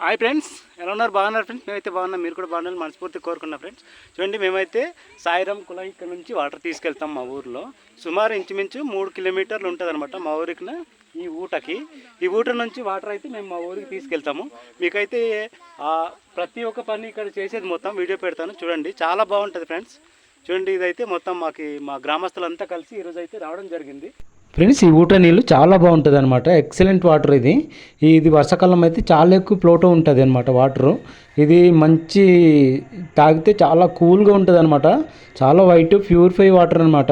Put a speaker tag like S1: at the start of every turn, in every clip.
S1: Hi friends ఎలా ఉన్నారు? బాగున్నారు ఫ్రెండ్స్ మేమైతే బాగున్నాం. మీరు కూడా బాగున్నారు మనస్ఫూర్తి కోరుకున్నాం ఫ్రెండ్స్ చూడండి మేమైతే సాయిరామ్ కుళాయి ఇక్కడ నుంచి వాటర్ తీసుకెళ్తాం మా ఊర్లో. సుమారు ఇంచుమించు మూడు కిలోమీటర్లు ఉంటుంది అనమాట మా ఊరికిన ఈ ఊటకి. ఈ ఊట నుంచి వాటర్ అయితే మేము మా ఊరికి తీసుకెళ్తాము. మీకైతే ప్రతి ఒక్క పని ఇక్కడ చేసేది మొత్తం వీడియో పెడతాను. చూడండి చాలా బాగుంటుంది ఫ్రెండ్స్ చూడండి ఇదైతే మొత్తం మాకు మా గ్రామస్తులంతా కలిసి ఈరోజు అయితే రావడం జరిగింది.
S2: ఫ్రెండ్స్ ఈ ఊట నీళ్ళు చాలా బాగుంటుంది అనమాట ఎక్సలెంట్ వాటర్ ఇది ఇది వర్షాకాలం అయితే చాలా ఎక్కువ ఫ్లోటో ఉంటుంది అనమాట వాటరు. ఇది మంచి తాగితే చాలా కూల్గా ఉంటుంది అనమాట చాలా వైట్ ప్యూరిఫై వాటర్ అనమాట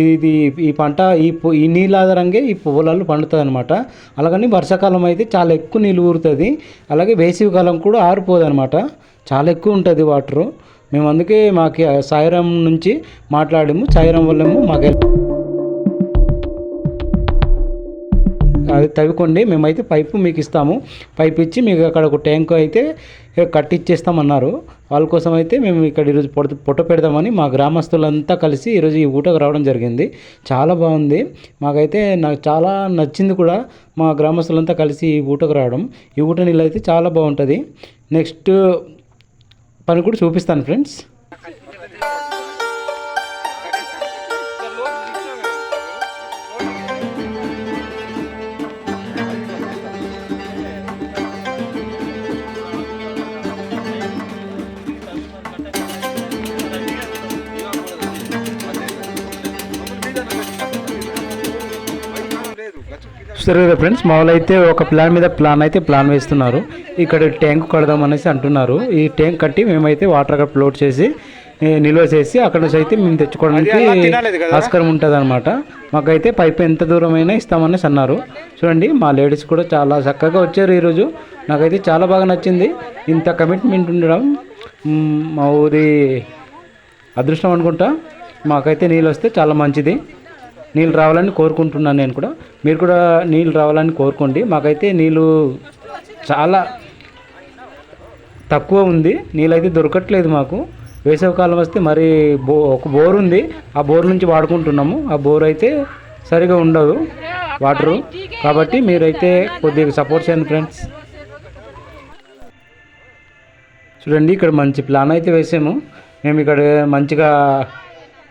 S2: ఇది ఈ పంట ఈ ఈ నీళ్ళ ఆధారంగా ఈ పొలాలు పండుతుంది అనమాట అలాగని వర్షాకాలం అయితే చాలా ఎక్కువ నీళ్ళు ఊరుతుంది. అలాగే వేసవి కాలం కూడా ఆరిపోదు అనమాట చాలా ఎక్కువ ఉంటుంది వాటరు. మేము అందుకే మాకు సాయిరాం నుంచి మాట్లాడాము. సాయిరాం వల్లము మాకు తవ్వుకోండి మేమైతే పైపు మీకు ఇస్తాము. పైప్ ఇచ్చి మీకు అక్కడ ఒక ట్యాంక్ అయితే కట్టిచ్చేస్తామన్నారు. వాళ్ళ కోసం అయితే మేము ఇక్కడ ఈరోజు పొట్ట పొట్ట పెడదామని మా గ్రామస్తులంతా కలిసి ఈరోజు ఈ ఊటకు రావడం జరిగింది. చాలా బాగుంది. మాకైతే నాకు చాలా నచ్చింది కూడా మా గ్రామస్తులంతా కలిసి ఈ ఊటకు రావడం. ఈ ఊట నీళ్ళు అయితే చాలా బాగుంటుంది. నెక్స్ట్ పని కూడా చూపిస్తాను ఫ్రెండ్స్. చూస్తారు కదా ఫ్రెండ్స్ మా వాళ్ళు అయితే ఒక ప్లాన్ మీద ప్లాన్ అయితే ప్లాన్ వేస్తున్నారు. ఇక్కడ ట్యాంక్ కడదాం అనేసి అంటున్నారు. ఈ ట్యాంక్ కట్టి మేమైతే వాటర్ అక్కడ ఫ్లోట్ చేసి నిల్వ చేసి అక్కడ నుంచి అయితే మేము తెచ్చుకోవడానికి ఆస్కారం ఉంటుంది అనమాట మాకైతే పైప్ ఎంత దూరమైనా ఇస్తామనేసి అన్నారు. చూడండి మా లేడీస్ కూడా చాలా చక్కగా వచ్చారు ఈరోజు. నాకైతే చాలా బాగా నచ్చింది. ఇంత కమిట్మెంట్ ఉండడం మా ఊరి అదృష్టం అనుకుంటా. మాకైతే నీళ్ళు వస్తే చాలా మంచిది. నీళ్ళు రావాలని కోరుకుంటున్నాను నేను కూడా. మీరు కూడా నీళ్ళు రావాలని కోరుకోండి. మాకైతే నీళ్ళు చాలా తక్కువ ఉంది. నీళ్ళైతే దొరకట్లేదు మాకు. వేసవికాలం వస్తే మరి బో ఒక బోర్ ఉంది. ఆ బోర్ నుంచి వాడుకుంటున్నాము. ఆ బోర్ అయితే సరిగా ఉండదు వాటరు. కాబట్టి మీరైతే కొద్దిగా సపోర్ట్ చేయండి ఫ్రెండ్స్. చూడండి ఇక్కడ మంచి ప్లాన్ అయితే వేసాము. మేము ఇక్కడ మంచిగా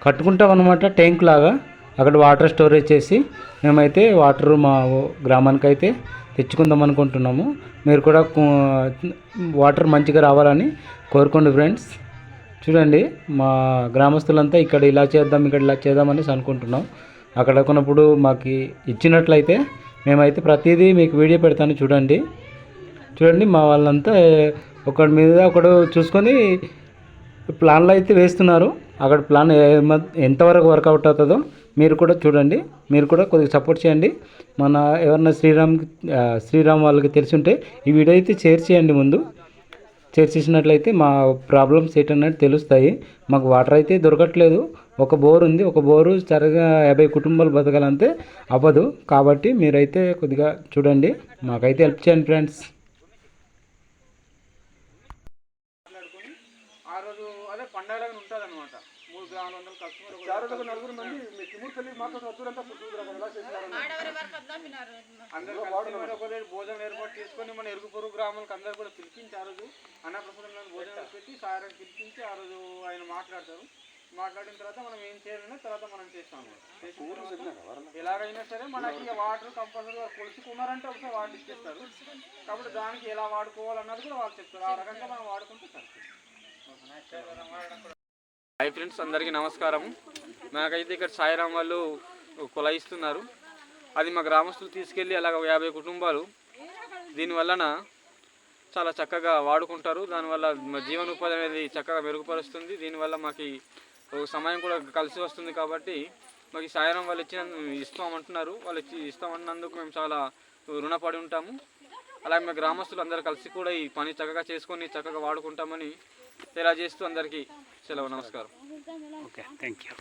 S2: కట్టుకుంటాం అనమాట ట్యాంక్ లాగా. అక్కడ వాటర్ స్టోరేజ్ చేసి మేమైతే వాటర్ మా గ్రామానికి అయితే తెచ్చుకుందాం అనుకుంటున్నాము. మీరు కూడా వాటర్ మంచిగా రావాలని కోరుకోండి ఫ్రెండ్స్. చూడండి మా గ్రామస్తులంతా ఇక్కడ ఇలా చేద్దాం ఇక్కడ ఇలా చేద్దాం అనేసి అనుకుంటున్నాం. అక్కడ కొన్నప్పుడు మాకు ఇచ్చినట్లయితే మేమైతే ప్రతిదీ మీకు వీడియో పెడతాను చూడండి. చూడండి మా వాళ్ళంతా ఒకడి మీద ఒకడు చూసుకొని ప్లాన్లు అయితే వేస్తున్నారు. అక్కడ ప్లాన్ ఏ- మ- ఎంతవరకు వర్కౌట్ అవుతుందో మీరు కూడా చూడండి మీరు కూడా కొద్దిగా సపోర్ట్ చేయండి. మన ఎవరన్నా శ్రీరామ్ శ్రీరామ్ వాళ్ళకి తెలిసి ఉంటే ఈ వీడియో అయితే షేర్ చేయండి ముందు. షేర్ చేసినట్లయితే మా ప్రాబ్లమ్స్ ఏంటన్నట్టు తెలుస్తాయి. మాకు వాటర్ అయితే దొరకట్లేదు. ఒక బోర్ ఉంది. ఒక బోరు సరిగా యాభై కుటుంబాలు బతకాలంటే అవ్వదు. కాబట్టి మీరైతే కొద్దిగా చూడండి. మాకైతే హెల్ప్ చేయండి ఫ్రెండ్స్
S1: ఆ రోజు అదే పండగ ఉంటుంది అనమాట మూడు గ్రాముల వందల కస్టమర్ నలుగురు మంది మీ తిమ్ముడు పెళ్ళి మాట్లాడుతున్న వస్తువులంతా పుట్టుకురా ఎలా చేసినారు అందరూ కలిసి మరి ఒక రోజు భోజనం ఏర్పాటు చేసుకొని మన ఎరుగు పొరుగు గ్రామాలకు అందరూ కూడా పిలిపించి ఆ రోజు అన్నప్రసాదంలో భోజనం పెట్టి సాయం పిలిపించి ఆ రోజు ఆయన మాట్లాడతారు. మాట్లాడిన తర్వాత మనం ఏం చేయాలన్నా తర్వాత మనం చేస్తాము ఎలాగైనా సరే మనకి ఇక వాటర్ కంపల్సరీగా కొలుసుకున్నారంటే ఒకసారి వాటర్ ఇచ్చేస్తారు. కాబట్టి దానికి ఎలా వాడుకోవాలన్నది కూడా వాళ్ళు చెప్తారు. ఆ రకంగా మనం వాడుకుంటే సరిపోతుంది.
S3: హాయ్ ఫ్రెండ్స్ అందరికీ నమస్కారం నాకైతే ఇక్కడ సాయిరాం వాళ్ళు కులాయిస్తున్నారు అది మా గ్రామస్తులు తీసుకెళ్ళి అలాగ యాభై కుటుంబాలు దీనివలన చాలా చక్కగా వాడుకుంటారు. దానివల్ల మా జీవనోపాధి అనేది చక్కగా మెరుగుపరుస్తుంది. దీనివల్ల మాకు ఒక సమయం కూడా కలిసి వస్తుంది కాబట్టి మాకు ఈ సాయిరాం వాళ్ళు ఇచ్చిన ఇస్తామంటున్నారు. వాళ్ళు ఇచ్చి ఇస్తామన్నందుకు మేము చాలా రుణపడి ఉంటాము. అలాగే మా గ్రామస్తులు అందరూ కలిసి కూడా ఈ పని చక్కగా చేసుకొని చక్కగా వాడుకుంటామని తెలియజేస్తూ అందరికీ సెలవు నమస్కారం.
S1: Okay thank you